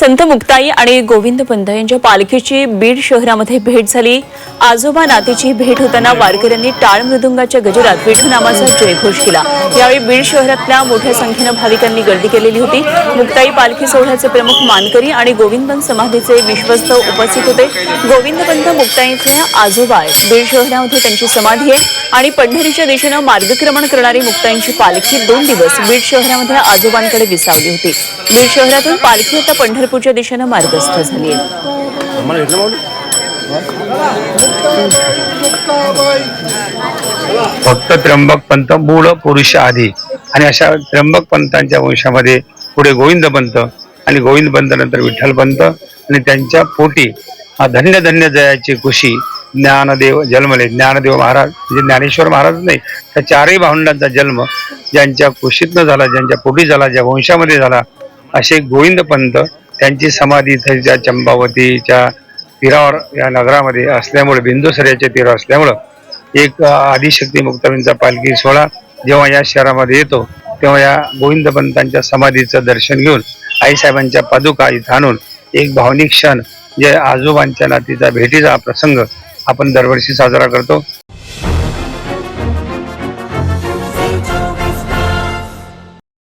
संत मुक्ताई आणि गोविंद पंत यांच्या पालखीची बीड शहरामध्ये भेट झाली. आजोबा नातीची भेट होताना वारकऱ्यांनी टाळ मृदुंगाच्या गजरात विठनामाचा जयघोष केला. यावेळी बीड शहरातल्या मोठ्या संख्येनं भाविकांनी गर्दी केलेली होती. मुक्ताई पालखी सोहळ्याचे प्रमुख मानकरी आणि गोविंद समाधीचे विश्वस्त उपस्थित होते. गोविंदपंत मुक्ताईचे आजोबा आहेत. बीड शहरामध्ये त्यांची समाधी आहे आणि पंढरीच्या दिशेनं मार्गक्रमण करणारी मुक्ताईंची पालखी दोन दिवस बीड शहरामध्ये आजोबांकडे विसावली होती. बीड शहरातून पालखी आता पंढर पंढरपूरच्या दिशेनं मार्गस्थ झाली फक्त त्र्यंबक पंत मूळ पुरुष आधी. आणि अशा त्र्यंबक पंतांच्या वंशामध्ये पुढे गोविंद पंत आणि गोविंद पंत नंतर विठ्ठल पंत आणि त्यांच्या पोटी हा धन्य धन्य जयाची खुशी ज्ञानदेव जन्मले. ज्ञानदेव महाराज म्हणजे ज्ञानेश्वर महाराज नाही त्या चारही भावंडांचा जन्म ज्यांच्या कुशीतनं झाला ज्यांच्या पोटी झाला ज्या वंशामध्ये झाला असे गोविंद पंत त्यांची समाधी इथच्या चंपावतीच्या तीरावर या नगरामध्ये असल्यामुळे बिंदुसऱ्याच्या तीरावर असल्यामुळं एक आदिशक्ती मुक्तावींचा पालखी सोहळा जेव्हा या शहरामध्ये येतो तेव्हा या गोविंद पंतांच्या समाधीचं दर्शन घेऊन आईसाहेबांच्या पादुका इथं आणून एक भावनिक क्षण जे आजोबांच्या नातीचा भेटीचा प्रसंग आपण दरवर्षी साजरा करतो.